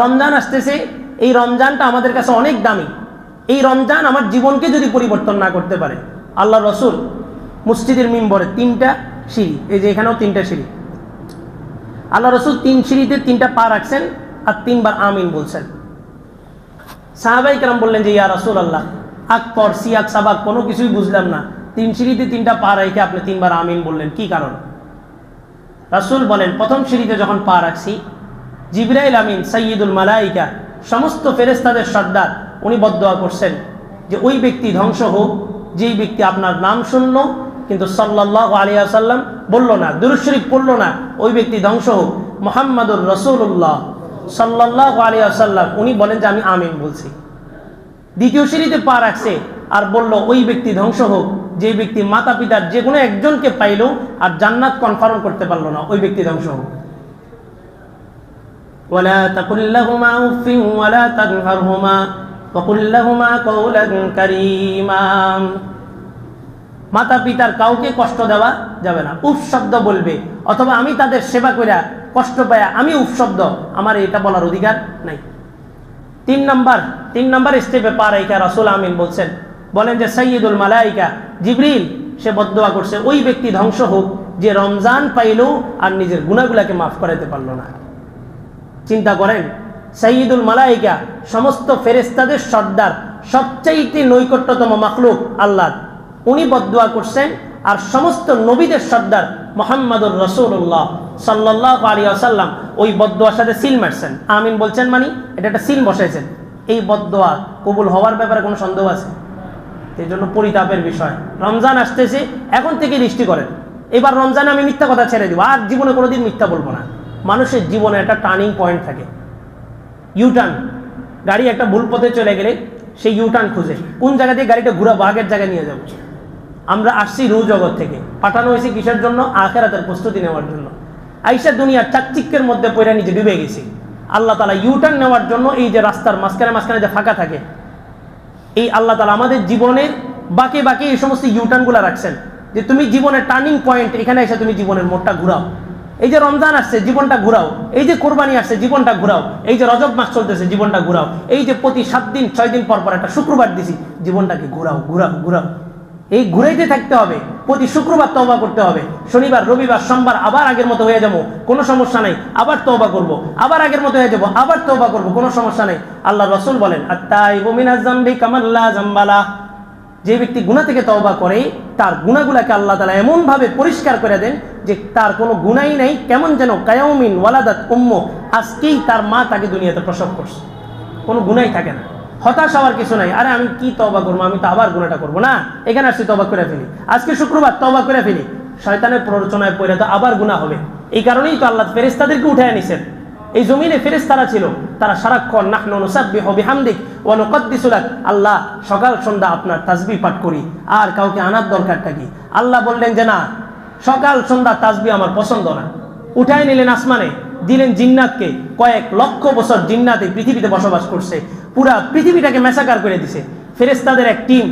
রমজান আসতেছে, এই রমজানটা আমাদের কাছে অনেক দামি। এই রমজান আমার জীবনকে যদি পরিবর্তন না করতে পারে, আল্লাহ রসুল মসজিদের মিম্বরে তিনটা সিঁড়ি, এই যে এখানেও তিনটা সিঁড়ি। আল্লাহ রসুল তিন সিঁড়িতে তিনটা পা রাখছেন আর তিনবার আমিন বলছেন। সাহাবাই কেরাম বললেন যে, ইয়া রসুল আল্লাহ আক আকবর সিয়াক সাবাক কোনো কিছুই বুঝলাম না। তিন সিঁড়িতে তিনটা পা রেখে আপনি তিনবার আমিন বললেন, কি কারণ? রাসুল বলেন, প্রথম সিঁড়িতে যখন পা রাখছি জিবরাইল আমিন সৈয়দুল মালাইকা, সমস্ত ফেরেস্তাদের সর্দার উনি বদোয়া করছেন যে ওই ব্যক্তি ধ্বংস হোক, যেই ব্যক্তি আপনার নাম শুনলো, কিন্তু সাল্লাহ আলিয়া সাল্লাম বলল না দুরুশরীফ পড়ল না, ওই ব্যক্তি ধ্বংস হোক। মোহাম্মদুর রসুল্লাহ সাল্লাহ আলিয়া সাল্লাম উনি বলেন যে আমি আমিন বলছি। দ্বিতীয় সিঁড়িতে পা রাখছে আর বলল, ওই ব্যক্তি ধ্বংস হোক যে ব্যক্তি মাতা পিতার যে কোনো একজনকে পাইল আর জান্নাত কনফার্ম করতে পারল না, ওই ব্যক্তি ধ্বংস হোক। ولا تقل لهما اف ولا تنهرهما وقل لهما قولا كريما মাতা পিতার কাউকে কষ্ট দেওয়া যাবে না উফ শব্দ বলবে অথবা আমি তাদের সেবা কইরা কষ্ট পায়া আমি উফ শব্দ আমার এটা বলার অধিকার নাই তিন নাম্বার তিন নাম্বার স্টেপে পা রাইকা রসুল আমিন বলছেন বলেন যে সৈয়দুল মালাইকা জিবরিল সে বদোয়া করছে ওই ব্যক্তি ধ্বংস হোক যে রমজান পাইল আর নিজের গুণাগুলাকে মাফ করাইতে পারলো না চিন্তা করেন সঈদুল মালাইকা, সমস্ত ফেরেস্তাদের সর্দার, সবচাইতে নৈকট্যতম মাখলুক আল্লাহ। উনি বদুয়া করছেন, আর সমস্ত নবীদের সর্দার মোহাম্মদুর রসুল্লাহ সাল্লাহ আলী আসাল্লাম ওই বদুয়ার সাথে সিল মারছেন। আমিন বলছেন মানে এটা একটা সিল বসাইছেন। এই বদুয়া কবুল হওয়ার ব্যাপারে কোনো সন্দেহ আছে? এই জন্য পরিতাপের বিষয়। রমজান আসতেছে, এখন থেকে দৃষ্টি করেন। এবার রমজানে আমি মিথ্যা কথা ছেড়ে দিব, আর জীবনে কোনোদিন মিথ্যা বলব না। মানুষের জীবনে একটা টার্নিং পয়েন্ট থাকে। ইউটার্ন গাড়ি একটা ভুল পথে চলে গেলে সেই ইউটার্ন খুঁজে। কোন জায়গা দিয়ে গাড়িটা ঘুরাবো আগের জায়গায় নিয়ে যাব? আমরা আসছি রু জগৎ থেকে। পাঠানো হয়েছে কিসের জন্য? আখেরাতের প্রস্তুতি নেওয়ার জন্য। আইসা দুনিয়ার চাকচিক্যের মধ্যে পড়ে নিজে ডুবে গেছি। আল্লাহ তালা ইউটার্ন নেওয়ার জন্য এই যে রাস্তার মাঝখানে মাঝখানে যে ফাঁকা থাকে, এই আল্লাহ তালা আমাদের জীবনে বাকি বাকি এই সমস্ত ইউটার্নগুলো রাখছেন। যে তুমি জীবনের টার্নিং পয়েন্ট এখানে এসে তুমি জীবনের মোড়টা ঘুরাও। এই যে রমজান আসছে, জীবনটা ঘুরাও। এই যে কোরবানি আসছে, জীবনটা ঘুরাও। এই যে রজব মাস চলতেছে, জীবনটা ঘুরাও। এই যে প্রতি সাত দিন, ছয় দিন পর পর একটা শুক্রবার দিছি, জীবনটাকে ঘুরাও ঘুরাও ঘুরাও। এই ঘুরাইতে থাকতে হবে, প্রতি শুক্রবার তওবা করতে হবে। শনিবার, রবিবার, সোমবার আবার আগের মতো হয়ে যাব, কোনো সমস্যা নাই, আবার তওবা করব। আবার আগের মতো হয়ে যাব, আবার তওবা করব, কোনো সমস্যা নাই। আল্লাহ রসুল বলেন আত্মাইবুমিনা জাম্বি কামাল্লা জাম্বালা যে ব্যক্তি গুণা থেকে তওবা করে তার গুণাগুলাকে আল্লাহ তালা এমনভাবে পরিষ্কার করে দেন যে তার কোনো গুণাই নাই, কেমন যেন কায়াউমিন ওয়ালাদাত উম্ম আজকেই তার মা তাকে দুনিয়াতে প্রসব করছে। কোনো গুণাই থাকে না। হতাশ হওয়ার কিছু নাই। আরে আমি কি তবা করব? আমি তো আবার গুণাটা করব না। এখানে আসছি তবা করে ফেলি। আজকে শুক্রবার তবা করে ফেলি। শয়তানের প্ররোচনায় পড়ে তো আবার গুণা হবে। এই কারণেই তো আল্লাহ ফেরেস্তাদেরকে উঠে আনিছেন। এই জমিনে ফেরেস্তারা ছিল। তারা সারাক্ষণ, নাহনু নুসাব্বিহু বিহামদিক ওয়া নুকদ্দিসু লাক। আল্লাহ সকাল সন্ধ্যা আপনার তাসবিহ পাঠ করি, আর কাউকে আনার দরকারটা কি আল্লাহ বললেন যে, না, সকাল সন্ধ্যা তাসবিহ আমার পছন্দ না। উঠাই নিলেন আসমানে, দিলেন জিন্নাতকে। কয়েক লক্ষ বছর জিন্নাতে পৃথিবীতে বসবাস করছে। পুরা পৃথিবীটাকে মেসাকার করে দিছে। ফেরেস্তাদের এক টিম,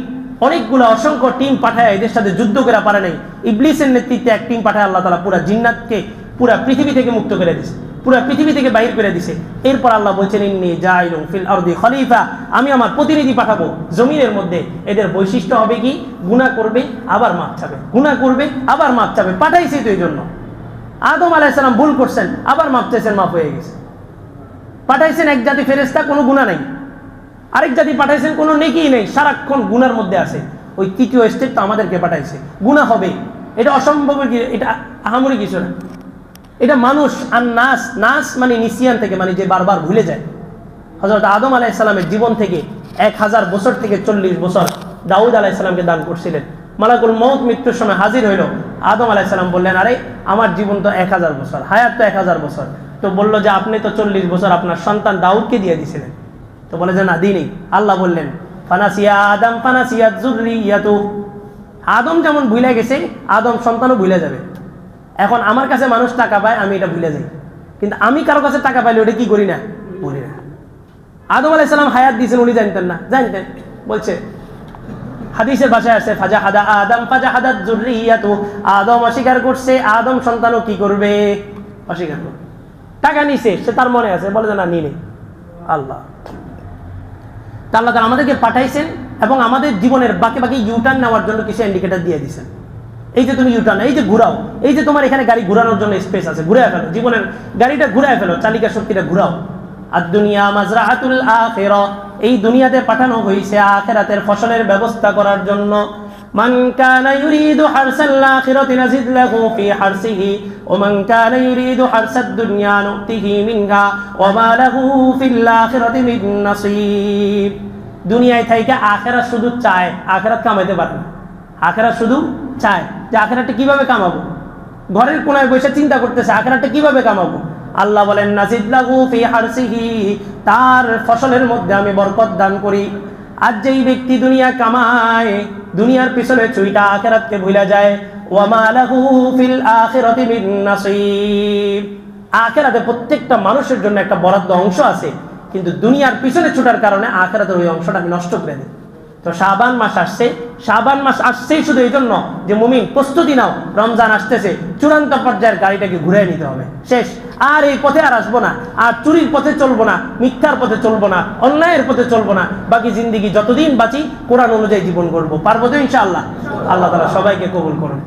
অনেকগুলো অসংখ্য টিম পাঠায় এদের সাথে যুদ্ধ করে পারে নাই। ইবলিসের নেতৃত্বে এক টিম পাঠায় আল্লাহ তালা পুরা জিন্নাতকে, পুরা পৃথিবী থেকে মুক্ত করে দিছে। পুরা পৃথিবী থেকে বাহির করে দিছে। এরপর আল্লাহ বলছেন, ইন্নি জাইলুম ফিল আরদি খলিফা। আমি আমার প্রতিনিধি পাঠাবো জমিনের মধ্যে। এদের বৈশিষ্ট্য হবে কি? গুনাহ করবে, আবার মাপ চাবে। গুনাহ করবে, আবার মাপ চাবে। পাঠাইছে তো এই জন্য আদম আলাইসালাম ভুল করছেন, আবার মাপ চাইছেন, মাপ হয়ে গেছে। পাঠাইছেন এক জাতি ফেরেস্তা কোনো গুণা নাই। আরেক জাতি পাঠাইছেন, কোনো নেকি নেই। সারাক্ষণ গুনার মধ্যে আছে। ওই তৃতীয় স্টেপ তো আমাদেরকে পাঠাইছে। গুণা হবে। এটা অসম্ভবের কি এটা আহামরি কিছু না। এটা মানুষ, আর নাস নাস মানে নিসিয়ান থেকে মানে যে বারবার ভুলে যায়। হজরত আদম আলাইসালামের জীবন থেকে এক হাজার বছর থেকে চল্লিশ বছর দাউদ আলাইসালামকে দান করছিলেন। মালাকুল মৌত মৃত্যুর সময় হাজির হইল। আদম আলাইসালাম বললেন, আরে, আমার জীবন তো এক হাজার বছর, হায়াত তো এক হাজার বছর। তো বলল যে, আপনি তো চল্লিশ বছর আপনার সন্তান দাউদকে দিয়ে দিয়েছিলেন তো বলে যে, না দিনই আল্লাহ বললেন, ফানাসিয়া আদম ফানাসিয়া জুরিয়াতু আদম যেমন ভুলে গেছে, আদম সন্তানও ভুলে যাবে। এখন আমার কাছে মানুষ টাকা পায়, আমি এটা ভুলে যাই। কিন্তু আমি কারও কাছে টাকা পাইলে ওটা কি করি না? বলি না। আদম আলাইসালাম হায়াত দিয়েছেন, উনি জানতেন না। জানতেন। বলছে, হাদিসের ভাষায় আছে ফাজা হাদা আদম ফাজা হাদা জুরিয়াতু আদম অস্বীকার করছে, আদম সন্তানও কি করবে? অস্বীকার করবে টাকা নিছে, সে তার মনে আছে, বলে যে না নিয়ে নেই আল্লাহ। তা আল্লাহ আমাদেরকে পাঠাইছেন এবং আমাদের জীবনের বাকি বাকি ইউটার্ন নেওয়ার জন্য কিছু ইন্ডিকেটার দিয়ে দিয়েছেন। এই যে তুমি ইউটার্ন এই যে ঘুরাও এই যে তোমার এখানে গাড়ি ঘুরানোর জন্য স্পেস আছে ঘুরে ফেলো জীবনের গাড়িটা ঘুরে ফেলো চালিকা শক্তিটা ঘুরাও আর দুনিয়া মাজরাহাতুল আখিরা এই দুনিয়াতে পাঠানো হয়েছে আখেরাতের ফসলের ব্যবস্থা করার জন্য من كان يريد حرث الآخرة نزد له في حرثه ومن كان يريد حرث الدنيا نؤته منها وما له في الآخرة من نصيب দুনিয়ায় থাইকা আখেরাত শুধু চায় আখেরাত কামাইতে পারে না আখেরাত শুধু চায় যে আখেরাতটা কীভাবে কামাবো? ঘরের কোনায় বসে চিন্তা করতেছে আখেরাতটা কীভাবে কামাবো? আল্লাহ বলেন নাজিদ ফি হারসিহি তার ফসলের মধ্যে আমি বরকত দান করি। আজ যেই ব্যক্তি দুনিয়া কামায়, দুনিয়ার পিছনে চুইটা আখেরাতকে ভুলা যায়। ওয়ামা লাহু ফিল আখিরাতি মিন নাসিব। আখেরাতে প্রত্যেকটা মানুষের জন্য একটা বরাদ্দ অংশ আছে, কিন্তু দুনিয়ার পিছনে ছুটার কারণে আখেরাতের ওই অংশটা আমি নষ্ট করে দিই। তো শাবান মাস আসছে, শাবান মাস আসছেই শুধু এই জন্য যে মুমিন, প্রস্তুতি নাও, রমজান আসতেছে, চূড়ান্ত পর্যায়ের গাড়িটাকে ঘুরে নিতে হবে। শেষ। আর এই পথে আর আসব না, আর চুরির পথে চলবো না, মিথ্যার পথে চলবো না, অন্যায়ের পথে চলবো না, বাকি জিন্দিগি যতদিন বাঁচি, কোরআন অনুযায়ী জীবন করব পারব তো ইনশাআল্লাহ? আল্লাহ তালা সবাইকে কবুল করুন।